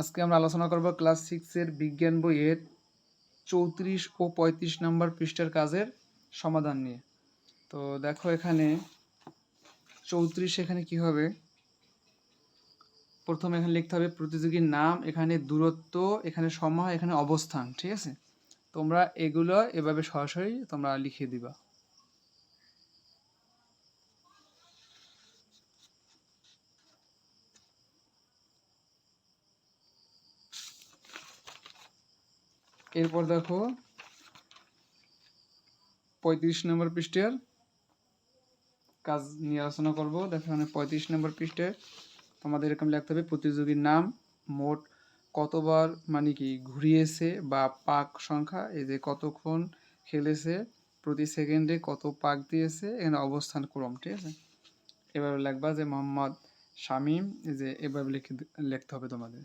আজকে আমরা আলোচনা করব ক্লাস সিক্সের বিজ্ঞান বইয়ের চৌত্রিশ ও পঁয়ত্রিশ নম্বর পৃষ্ঠার কাজের সমাধান নিয়ে। তো দেখো এখানে চৌত্রিশ এখানে কি হবে? প্রথমে এখানে লিখতে হবে প্রতিযোগীর নাম, এখানে দূরত্ব, এখানে সময়, এখানে অবস্থান, ঠিক আছে? তোমরা এগুলো এভাবে সরাসরি তোমরা লিখে দিবা। এরপর দেখো, পঁয়ত্রিশ নম্বর পৃষ্ঠের কাজ নিয়ে আলোচনা করব। দেখো এখানে পঁয়ত্রিশ নম্বর পৃষ্ঠে তোমাদের এরকম লিখতে হবে, প্রতিযোগীর নাম মোট কতবার মানে কি ঘুরিয়েছে বা পাক সংখ্যা, এই যে কতক্ষণ খেলেছে, প্রতি সেকেন্ডে কত পাক দিয়েছে, এখানে অবস্থান ক্রম, ঠিক আছে? এভাবে লিখবা যে মোহাম্মদ শামীম, এই যে এভাবে লিখে লিখতে হবে তোমাদের।